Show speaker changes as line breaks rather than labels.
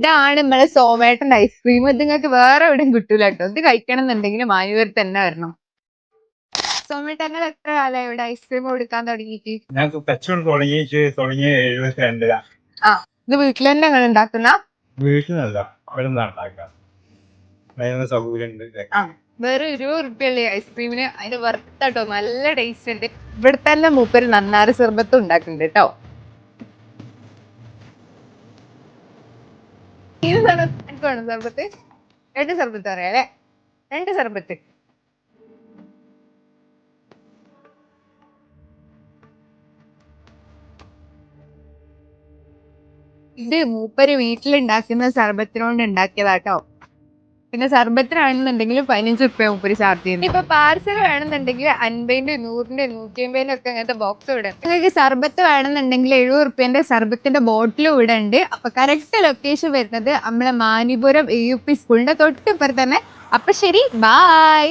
ഇതാണ് നമ്മളെ സോമേട്ടന്റെ ഐസ്ക്രീം ഇത് നിങ്ങൾക്ക് വേറെ എവിടെയും കിട്ടൂല കേട്ടോ. ഇത് കഴിക്കണം എന്നുണ്ടെങ്കിൽ മാനൂർ തന്നെ വരണം. സോമേട്ട നിങ്ങൾ എത്ര കാലമായി ഇവിടെ ഐസ്ക്രീം കൊടുക്കാൻ തുടങ്ങിയിട്ട്?
ഞങ്ങൾക്ക് കച്ചവടം തുടങ്ങിയിട്ട് തുടങ്ങിയ എഴുപത്തി രണ്ടില
ആ ഇത് വീട്ടിൽ തന്നെ നിങ്ങൾ ഉണ്ടാക്കുന്ന
വീട്ടിലല്ല അവിടെ ഉണ്ടാക്കാം സൗകര്യം
വേറെ ഇരുപത് റുപ്യുള്ള ഐസ്ക്രീമിന് അതിന് വറുത്താട്ടോ നല്ല ടേസ്റ്റ് ഉണ്ട്. ഇവിടെ തന്നെ മൂപ്പര് നന്നാറ് സർബത്ത് ഉണ്ടാക്കുന്നുണ്ട് കേട്ടോ. സർബത്ത് എനിക്ക് വേണം സർബത്ത്. രണ്ട് സർബത്ത് അറിയാലേ രണ്ട് സർബത്ത്. ഇത് മൂപ്പര് വീട്ടിലുണ്ടാക്കുന്ന സർബത്തിനോണ്ട് ഉണ്ടാക്കിയതാട്ടോ. പിന്നെ സർബത്തിനാണെന്നുണ്ടെങ്കിൽ പതിനഞ്ച് റുപ്യ മുപ്പത് ചാർജ് ചെയ്യുന്നു. ഇപ്പൊ പാർസൽ വേണമെന്നുണ്ടെങ്കിൽ അൻപതിന്റെ നൂറിന്റെ നൂറ്റി അമ്പതിന്റെ ഒക്കെ അങ്ങനത്തെ ബോക്സ് ഇവിടെ നിങ്ങൾക്ക് സർബത്ത് വേണമെന്നുണ്ടെങ്കിൽ എഴുപത് റുപ്യന്റെ സർബത്തിന്റെ ബോട്ടിലും ഇവിടെ ഉണ്ട്. അപ്പൊ കറക്റ്റ് ലൊക്കേഷൻ വരുന്നത് നമ്മളെ മാനിപുരം എ യു പി സ്കൂളിന്റെ തൊട്ടിപ്പുറത്ത് തന്നെ. അപ്പൊ ശരി ബായ്